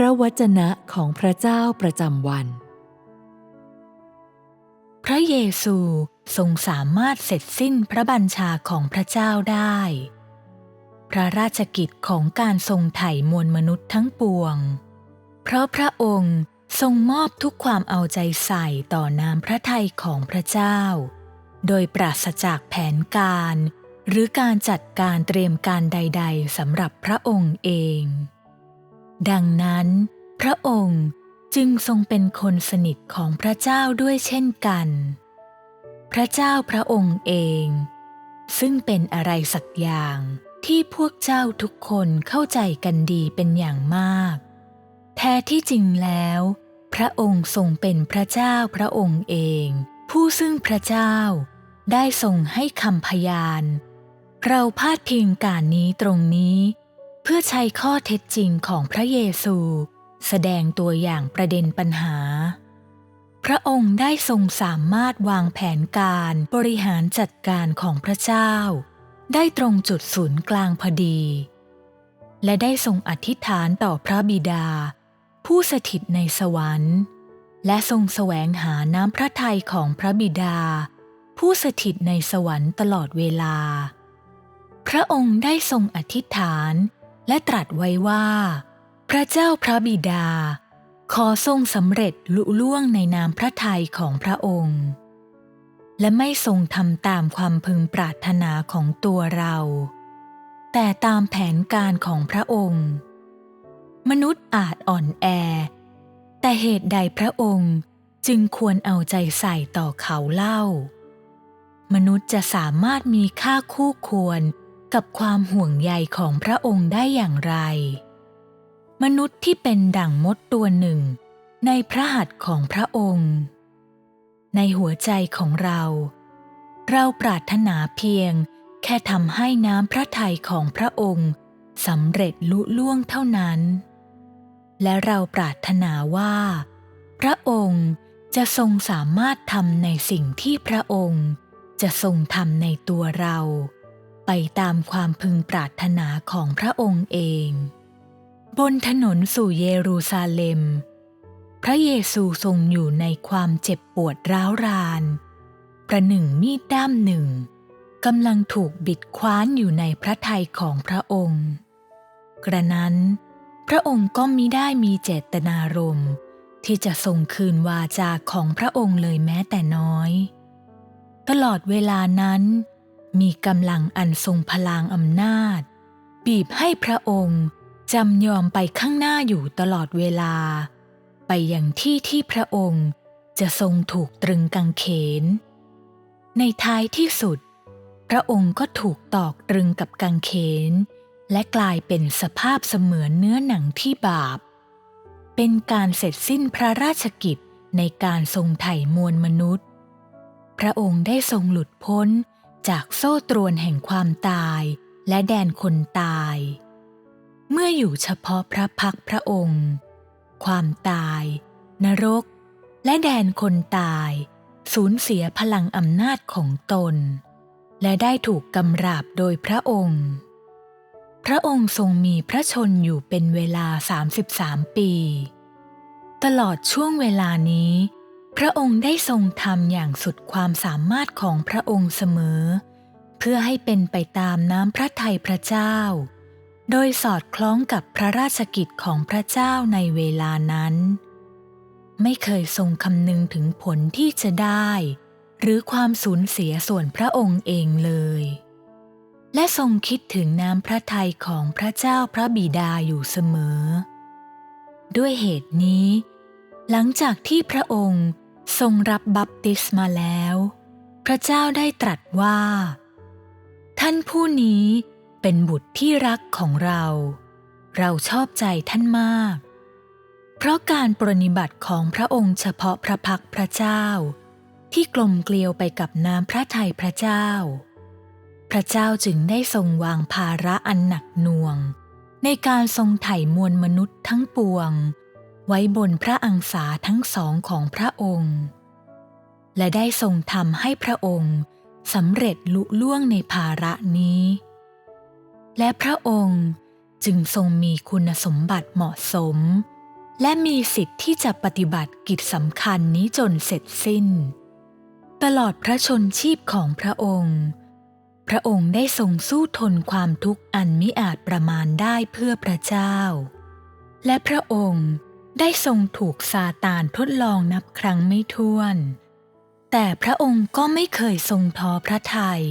ระวจนะของพระเจ้าประจำวัน พระเยซูทรงสามารถเสร็จสิ้นพระบัญชาของพระเจ้าได้ พระราชกิจของการทรงไถ่มวลมนุษย์ทั้งปวง เพราะพระองค์ทรงมอบทุกความเอาใจใส่ต่อน้ำพระทัยของพระเจ้า โดยปราศจากแผนการ หรือการจัดการเตรียมการใด ๆสำหรับพระองค์เอง ดังนั้น พระองค์จึงทรงเป็นคนสนิทของพระเจ้าด้วยเช่นกัน พระเจ้าพระองค์เอง ซึ่งเป็นอะไรสักอย่างที่พวกเจ้าทุกคนเข้าใจกันดีเป็นอย่างมาก แท้ที่จริงแล้ว พระองค์ทรงเป็นพระเจ้าพระองค์เอง ผู้ซึ่งพระเจ้าได้ทรงให้คำพยาน เราพาดพิงการนี้ตรงนี้ เพื่อใช้ข้อเท็จจริงของพระเยซู แสดงตัวอย่างประเด็นปัญหา พระองค์ได้ทรงสามารถวางแผนการบริหารจัดการของพระเจ้า ได้ตรงจุดศูนย์กลางพอดี และได้ทรงอธิษฐานต่อพระบิดา ผู้สถิตในสวรรค์ และทรงแสวงหาน้ำพระทัยของพระบิดา ผู้สถิตในสวรรค์ตลอดเวลา พระองค์ได้ทรงอธิษฐาน และตรัสไว้ว่า พระเจ้าพระบิดา ขอทรงสำเร็จลุล่วงในนามพระทัยของพระองค์ และไม่ทรงทำตามความพึงปรารถนาของตัวเรา แต่ตามแผนการของพระองค์ มนุษย์อาจอ่อนแอ แต่เหตุใดพระองค์จึงควรเอาใจใส่ต่อเขาเล่า มนุษย์จะสามารถมีค่าคู่ควร กับความห่วงใยของพระองค์ได้อย่างไร มนุษย์ที่เป็นดั่งมดตัวหนึ่ง ในพระหัตถ์ของพระองค์ ในหัวใจของเรา เราปรารถนาเพียงแค่ทำให้น้ำพระทัยของพระองค์สำเร็จลุล่วงเท่านั้น และเราปรารถนาว่า พระองค์จะทรงสามารถทำในสิ่งที่พระองค์จะทรงทำในตัวเรา ไปตามความพึงปรารถนาของพระองค์เอง บนถนนสู่เยรูซาเล็ม พระเยซูทรงอยู่ในความเจ็บปวดร้าวราน ประหนึ่งมีดด้ามหนึ่งกำลังถูกบิดคว้านอยู่ในพระทัยของพระองค์ กระนั้น พระองค์ก็มิได้มีเจตนารมณ์ที่จะทรงคืนวาจาของพระองค์เลยแม้แต่น้อย ตลอดเวลานั้น มีกำลังอันทรงพลังอำนาจ บีบให้พระองค์จำยอมไปข้างหน้าอยู่ตลอดเวลา ไปอย่างที่ที่พระองค์จะทรงถูกตรึงกังเขน ในท้ายที่สุด พระองค์ก็ถูกตอกตรึงกับกังเขน และกลายเป็นสภาพเสมือนเนื้อหนังที่บาป เป็นการเสร็จสิ้นพระราชกิจในการทรงไถ่มวลมนุษย์ พระองค์ได้ทรงหลุดพ้น จากโซ่ตรวนแห่งความตายและแดนคนตาย เมื่ออยู่เฉพาะพระพักพระองค์ ความตาย นรก และแดนคนตายสูญเสียพลังอำนาจของตน และได้ถูกกำราบโดยพระองค์ พระองค์ทรงมีพระชนอยู่เป็นเวลา 33 ปี ตลอดช่วงเวลานี้ พระองค์ได้ทรงทำอย่างสุดความสามารถของพระองค์เสมอ เพื่อให้เป็นไปตามน้ำพระทัยพระเจ้า โดยสอดคล้องกับพระราชกิจของพระเจ้าในเวลานั้น ไม่เคยทรงคำนึงถึงผลที่จะได้ หรือความสูญเสียส่วนพระองค์เองเลย และทรงคิดถึงน้ำพระทัยของพระเจ้าพระบิดาอยู่เสมอ ด้วยเหตุนี้ หลังจากที่พระองค์ ทรงรับบัพติศมาแล้ว พระเจ้าได้ตรัสว่า ท่านผู้นี้เป็นบุตรที่รักของเรา เราชอบใจท่านมาก เพราะการปรนิบัติของพระองค์เฉพาะพระพักพระเจ้า ที่กลมเกลียวไปกับน้ำพระทัยพระเจ้า พระเจ้าจึงได้ทรงวางภาระอันหนักหน่วง ในการทรงไถ่มวลมนุษย์ทั้งปวง ไว้บนพระอังสาทั้งสองของพระองค์ และได้ทรงทำให้พระองค์สำเร็จลุล่วงในภาระนี้ และพระองค์จึงทรงมีคุณสมบัติเหมาะสม และมีสิทธิ์ที่จะปฏิบัติกิจสำคัญนี้จนเสร็จสิ้น ตลอดพระชนชีพของพระองค์ พระองค์ได้ทรงสู้ทนความทุกข์อันมิอาจประมาณได้เพื่อพระเจ้า และพระองค์ ได้ทรงถูกซาตานทดลองนับครั้งไม่ถ้วน แต่พระองค์ก็ไม่เคยทรงท้อพระทยัย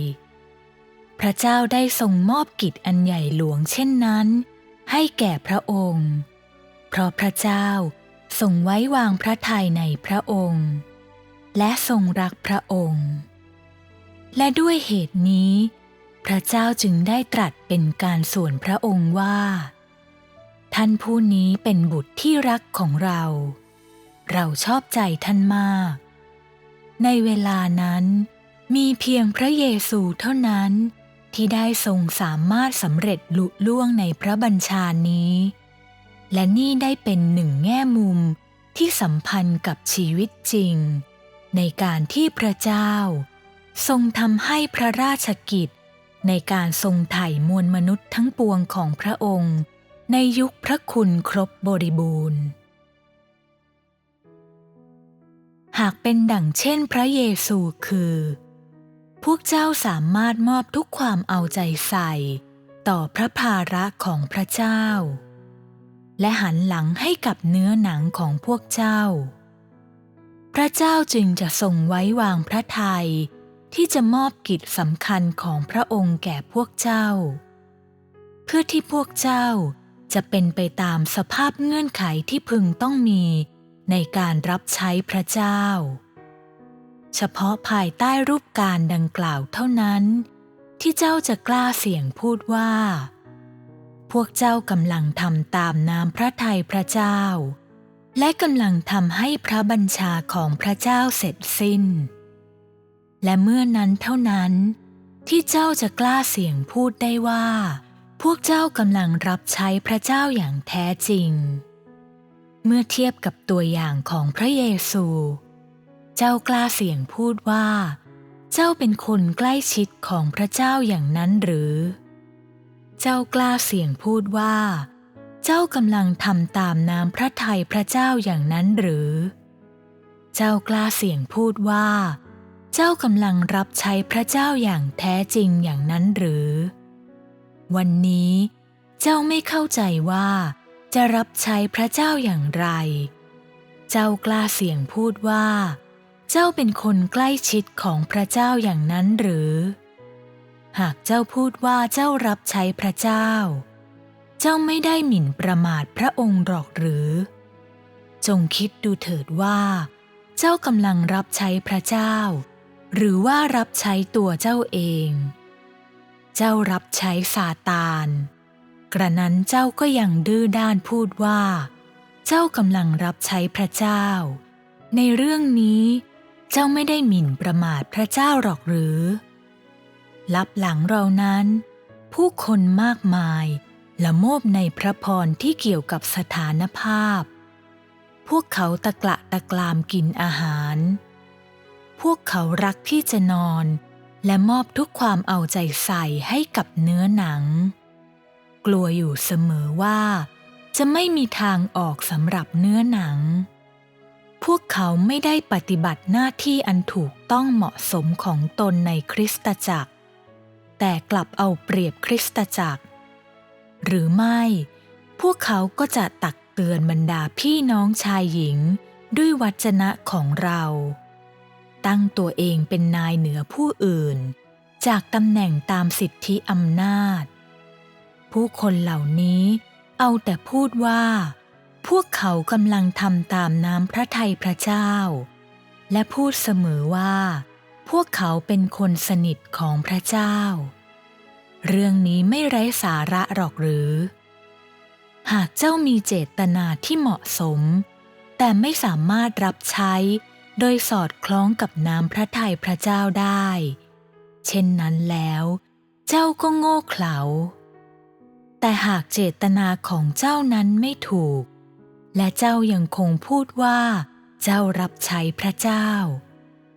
พระเจ้าได้ทรงมอบกิจอันใหญ่หลวงเช่นนั้น ให้แก่พระองค์ เพราะพระเจ้าทรงไว้วางพระทัยในพระองค์ และทรงรักพระองค์ และด้วยเหตุนี้ พระเจ้าจึงได้ตรัสเป็นการส่วนพระองค์ว่า ท่านผู้นี้เป็นบุตรที่รักของเรา เราชอบใจท่านมาก ในเวลานั้น มีเพียงพระเยซูเท่านั้นที่ได้ทรงสามารถสำเร็จลุล่วงในพระบัญชานี้ และนี่ได้เป็นหนึ่งแง่มุมที่สัมพันธ์กับชีวิตจริง ในการที่พระเจ้า ทรงทำให้พระราชกิจ ในการทรงไถ่มวลมนุษย์ทั้งปวงของพระองค์ ในยุคพระคุณครบบริบูรณ์ หากเป็นดั่งเช่นพระเยซูคือ พวกเจ้าสามารถมอบทุกความเอาใจใส่ ต่อพระภาระของพระเจ้า และหันหลังให้กับเนื้อหนังของพวกเจ้า พระเจ้าจึงจะทรงไว้วางพระทัยที่จะมอบกิจสำคัญของพระองค์แก่พวกเจ้า เพื่อที่พวกเจ้า จะเป็นไปตามสภาพเงื่อนไขที่พึงต้องมีในการรับใช้พระเจ้า เฉพาะภายใต้รูปการดังกล่าวเท่านั้น ที่เจ้าจะกล้าเสี่ยงพูดว่า พวกเจ้ากำลังทำตามน้ำพระทัยพระเจ้า และกำลังทำให้พระบัญชาของพระเจ้าเสร็จสิ้น และเมื่อนั้นเท่านั้น ที่เจ้าจะกล้าเสี่ยงพูดได้ว่า พวกเจ้ากำลังรับใช้พระเจ้าอย่างแท้จริง เมื่อเทียบกับตัวอย่างของพระเยซู เจ้ากล้าเสี่ยงพูดว่า เจ้าเป็นคนใกล้ชิดของพระเจ้าอย่างนั้นหรือ เจ้ากล้าเสี่ยงพูดว่า เจ้ากำลังทำตามน้ำพระทัยพระเจ้าอย่างนั้นหรือ เจ้ากล้าเสี่ยงพูดว่า เจ้ากำลังรับใช้พระเจ้าอย่างแท้จริงอย่างนั้นหรือ วันนี้เจ้าไม่เข้าใจว่า จะรับใช้พระเจ้าอย่างไร เจ้ากล้าเสี่ยงพูดว่า เจ้าเป็นคนใกล้ชิดของพระเจ้าอย่างนั้นหรือ หากเจ้าพูดว่าเจ้ารับใช้พระเจ้า เจ้าไม่ได้หมิ่นประมาทพระองค์หรอกหรือ จงคิดดูเถิดว่า เจ้ากำลังรับใช้พระเจ้า หรือว่ารับใช้ตัวเจ้าเอง เจ้ารับใช้ซาตาน กระนั้นเจ้าก็ยังดื้อด้านพูดว่า เจ้ากำลังรับใช้พระเจ้า ในเรื่องนี้เจ้าไม่ได้หมิ่นประมาทพระเจ้าหรอกหรือ ลับหลังเรานั้น ผู้คนมากมายละโมบในพระพรที่เกี่ยวกับสถานภาพ พวกเขาตะกละตะกรามกินอาหาร พวกเขารักที่จะนอน และมอบทุกความเอาใจใส่ให้กับเนื้อหนัง กลัวอยู่เสมอว่า จะไม่มีทางออกสำหรับเนื้อหนัง พวกเขาไม่ได้ปฏิบัติหน้าที่อันถูกต้องเหมาะสมของตนในคริสตจักร แต่กลับเอาเปรียบคริสตจักร หรือไม่ พวกเขาก็จะตักเตือนบรรดาพี่น้องชายหญิงด้วยวัจนะของเรา ตั้งตัวเองเป็นนายเหนือผู้อื่น จากตำแหน่งตามสิทธิอำนาจ ผู้คนเหล่านี้เอาแต่พูดว่า พวกเขากำลังทำตามน้ำพระทัยพระเจ้า และพูดเสมอว่า พวกเขาเป็นคนสนิทของพระเจ้า เรื่องนี้ไม่ไร้สาระหรอกหรือ หากเจ้ามีเจตนาที่เหมาะสม แต่ไม่สามารถรับใช้ โดยสอดคล้องกับน้ำพระทัยพระเจ้าได้ เช่นนั้นแล้ว เจ้าก็โง่เขลา แต่หากเจตนาของเจ้านั้นไม่ถูก และเจ้ายังคงพูดว่า เจ้ารับใช้พระเจ้า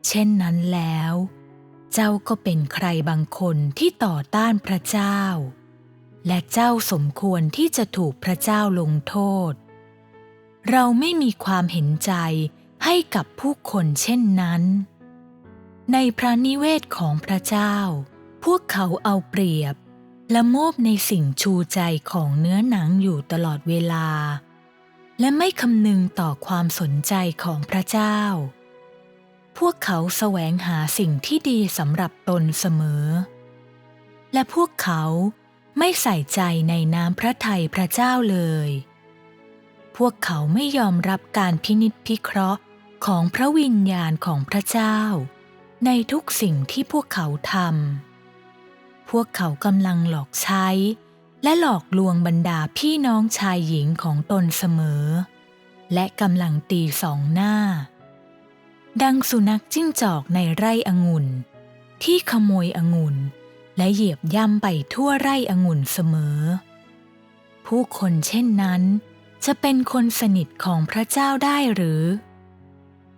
เช่นนั้นแล้ว เจ้าก็เป็นใครบางคนที่ต่อต้านพระเจ้า และเจ้าสมควรที่จะถูกพระเจ้าลงโทษ เราไม่มีความเห็นใจ ให้กับผู้คนเช่นนั้น ในพระนิเวศของพระเจ้า พวกเขาเอาเปรียบ ละโมบในสิ่งชูใจของเนื้อหนังอยู่ตลอดเวลา และไม่คำนึงต่อความสนใจของพระเจ้า พวกเขาแสวงหาสิ่งที่ดีสำหรับตนเสมอ และพวกเขาไม่ใส่ใจในน้ำพระทัยพระเจ้าเลย พวกเขาไม่ยอมรับการพินิจพิเคราะห์ ของพระวิญญาณของพระเจ้า ในทุกสิ่งที่พวกเขาทำ พวกเขากำลังหลอกใช้ และหลอกลวงบรรดาพี่น้องชายหญิงของตนเสมอ และกำลังตีสองหน้า ดังสุนัขจิ้งจอกในไร่องุ่น ที่ขโมยองุ่นและเหยียบย่ำไปทั่วไร่องุ่นเสมอ ผู้คนเช่นนั้น จะเป็นคนสนิทของพระเจ้าได้หรือ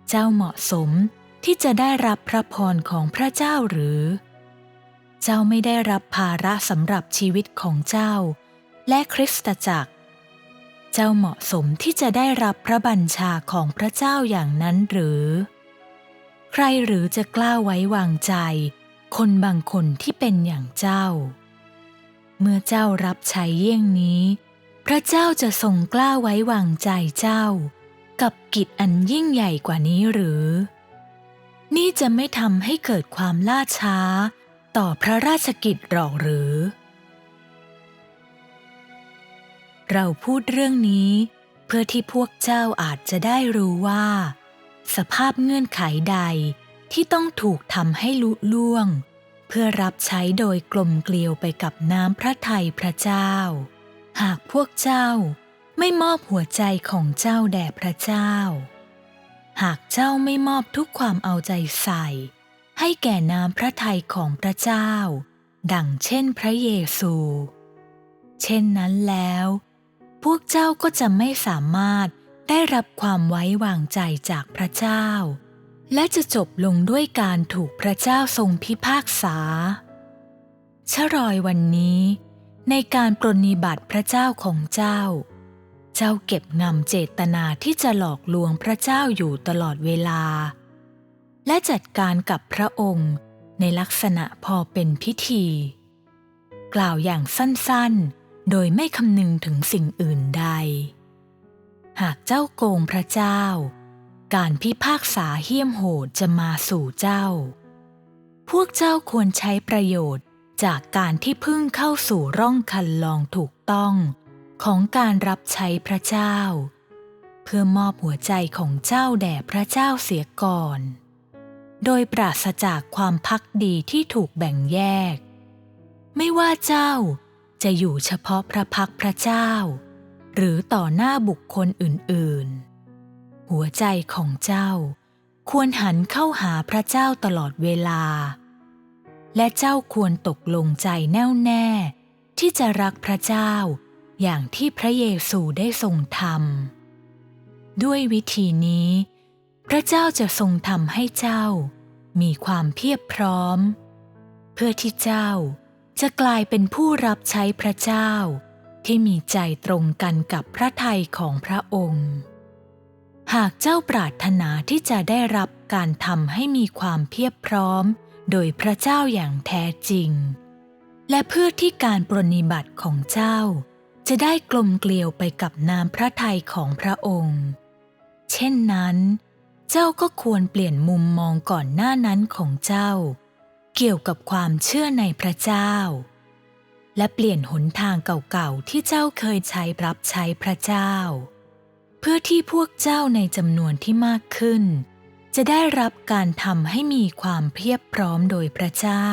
เจ้าเหมาะสมที่จะได้รับพระพรของพระเจ้าหรือ เจ้าไม่ได้รับภาระสำหรับชีวิตของเจ้า และคริสตจักร เจ้าเหมาะสมที่จะได้รับพระบัญชาของพระเจ้าอย่างนั้นหรือ ใครหรือจะกล้าไว้วางใจ คนบางคนที่เป็นอย่างเจ้า เมื่อเจ้ารับใช้เยี่ยงนี้ พระเจ้าจะทรงกล้าไว้วางใจเจ้า กับกิจอันยิ่งใหญ่กว่านี้หรือ นี่จะไม่ทำให้เกิดความล่าช้า ต่อพระราชกิจหรอกหรือ เราพูดเรื่องนี้ เพื่อที่พวกเจ้าอาจจะได้รู้ว่า สภาพเงื่อนไขใดที่ต้องถูกทำให้ลุล่วง เพื่อรับใช้โดยกลมเกลียวไปกับน้ำพระทัยพระเจ้า หากพวกเจ้า ไม่มอบหัวใจของเจ้าแด่พระเจ้า หากเจ้าไม่มอบทุกความเอาใจใส่ ให้แก่น้ำพระทัยของพระเจ้า ดังเช่นพระเยซู เช่นนั้นแล้ว พวกเจ้าก็จะไม่สามารถได้รับความไว้วางใจจากพระเจ้า และจะจบลงด้วยการถูกพระเจ้าทรงพิพากษา ชรอยวันนี้ ในการปรนนิบัติพระเจ้าของเจ้า เจ้าเก็บงำเจตนาที่จะหลอกลวงพระเจ้าอยู่ตลอดเวลา และจัดการกับพระองค์ในลักษณะพอเป็นพิธี กล่าวอย่างสั้นๆ โดยไม่คำนึงถึงสิ่งอื่นใด หากเจ้าโกงพระเจ้า การพิพากษาเหี้ยมโหดจะมาสู่เจ้า พวกเจ้าควรใช้ประโยชน์จากการที่พึ่งเข้าสู่ร่องคันลองถูกต้อง ของการรับใช้พระเจ้า เพื่อมอบหัวใจของเจ้าแด่พระเจ้าเสียก่อน โดยปราศจากความพักดีที่ถูกแบ่งแยก ไม่ว่าเจ้าจะอยู่เฉพาะพระพักพระเจ้า หรือต่อหน้าบุคคลอื่นๆ หัวใจของเจ้าควรหันเข้าหาพระเจ้าตลอดเวลา และเจ้าควรตกลงใจแน่วแน่ ที่จะรักพระเจ้า อย่างที่พระเยซูได้ทรงทำด้วยวิธีนี้ พระเจ้าจะทรงทำให้เจ้า มีความเพียบพร้อม เพื่อที่เจ้าจะกลายเป็นผู้รับใช้พระเจ้า ที่มีใจตรงกันกับพระทัยของพระองค์ หากเจ้าปรารถนาที่จะได้รับการทำให้มีความเพียบพร้อม โดยพระเจ้าอย่างแท้จริง และเพื่อที่การปรนนิบัติของเจ้า จะได้กลมเกลียวไปกับน้ำพระทัยของพระองค์ เช่นนั้น เจ้าก็ควรเปลี่ยนมุมมองก่อนหน้านั้นของเจ้า เกี่ยวกับความเชื่อในพระเจ้า และเปลี่ยนหนทางเก่าๆที่เจ้าเคยใช้รับใช้พระเจ้า เพื่อที่พวกเจ้าในจำนวนที่มากขึ้น จะได้รับการทำให้มีความเพียบพร้อมโดยพระเจ้า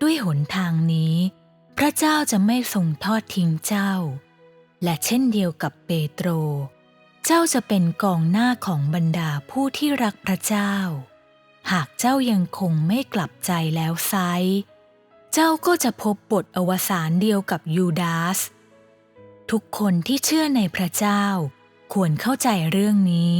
ด้วยหนทางนี้ พระเจ้าจะไม่ทรงทอดทิ้งเจ้า และเช่นเดียวกับเปโตร เจ้าจะเป็นกองหน้าของบรรดาผู้ที่รักพระเจ้า หากเจ้ายังคงไม่กลับใจแล้วไซเจ้าก็จะพบบทอวสานเดียวกับยูดาส ทุกคนที่เชื่อในพระเจ้าควรเข้าใจเรื่องนี้